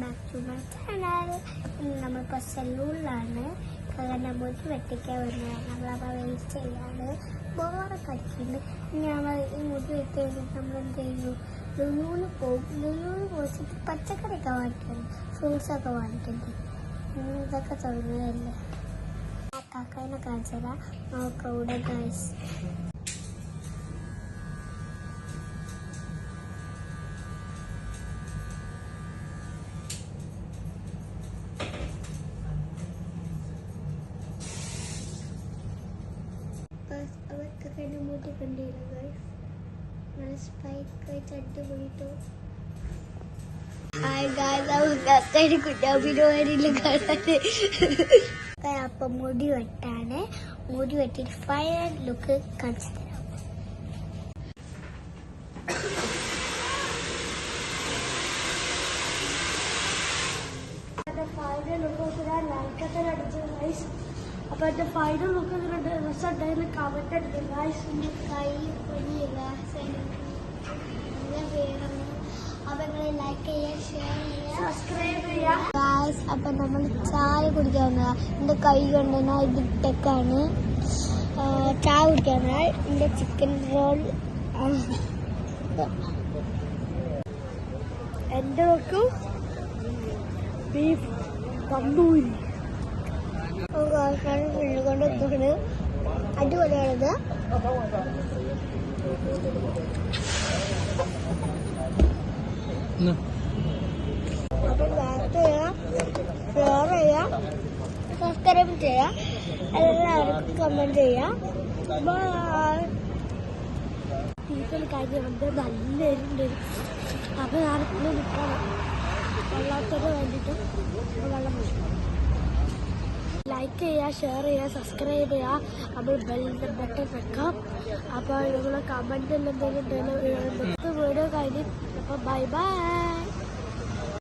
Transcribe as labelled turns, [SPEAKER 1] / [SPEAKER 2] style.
[SPEAKER 1] Back to my channel നമ്മൾ ഇപ്പോൾ സെല്ലൂണിലാണ് മുടി വെട്ടിക്കാൻ വന്നതാണ് നമ്മളപ്പോൾ വേസ്റ്റ് ചെയ്യാണ് ബോറൊക്കെ അടിക്കുന്നുണ്ട്. ഈ മുടി വെട്ടി കഴിഞ്ഞിട്ട് നമ്മൾ എന്ത് ചെയ്യും? ലുലൂന്ന് പോകും. ലുലൂന്ന് പോയിട്ട് പച്ചക്കറിയൊക്കെ വാങ്ങിക്കുന്നു ഫ്രൂട്ട്സൊക്കെ വാങ്ങിക്കുന്നുണ്ട് ഇതൊക്കെ തുടങ്ങിയതല്ലേ ആ കാക്കാനെ കാണിച്ചതാ നോക്കാം ഇവിടെ ഗൈസ് കണ്ട് മൂട്ടി കണ്ടില്ല ഗൈസ് നല്ല സ്പൈക്ക് ആയിട്ട് അടിപൊളിട്ടോ അപ്പം മുടി വെട്ടാണ്. മുടി വെട്ടിട്ട് ഫൈനൽ ലുക്ക് കാണിച്ചു തരാം. ഫൈനൽ ലുക്ക് അപ്പൊ എന്റെ ഫൈനൽ ലുക്ക് കണ്ട് രസം ഉണ്ടായിരുന്നു കമന്റ് അടിക്കും. ഗൈസ് കൈ പൊടിയില്ല അപ്പൊ നിങ്ങൾ ലൈക്ക് ചെയ്യുക ഷെയർ ചെയ്യുക. സബ്സ്ക്രൈബ് ചെയ്യുക. ഗൈസ് അപ്പൊ നമ്മൾ ചായ കുടിക്കാൻ വന്നതാ. എന്റെ കൈ കൊണ്ട് ഞാൻ ഇത് ഇട്ടേക്കാണ്. ചായ കുടിക്കാൻ വന്നാൽ എന്റെ ചിക്കൻ റോൾ എന്റെ നോക്കും ബീഫ് തന്തൂരി. ഫുള്ള് കൊണ്ട് എത്തുന്നത് അടിപൊളിയാണിത് അപ്പം ലൈക്ക് ചെയ്യുക ഷെയർ ചെയ്യുക സബ്സ്ക്രൈബ് ചെയ്യുക എല്ലാവർക്കും കമന്റ് ചെയ്യുക ബൈ ടീച്ചർ കാര്യമുണ്ട് നല്ല എരുണ്ട് അപ്പം ഞാനിപ്പോൾ നിൽക്കണം വെള്ളത്തിന് വേണ്ടിയിട്ട് വെള്ളം ലൈക്ക് ചെയ്യുക ഷെയർ ചെയ്യുക സബ്സ്ക്രൈബ് ചെയ്യുക. നമ്മൾ ബെല്ലിന്റെ ബട്ടൺ വെക്കാം അപ്പോൾ നിങ്ങൾ കമന്റിൽ എന്തെങ്കിലും വീഡിയോ കഴിഞ്ഞ് അപ്പോൾ ബൈ ബൈ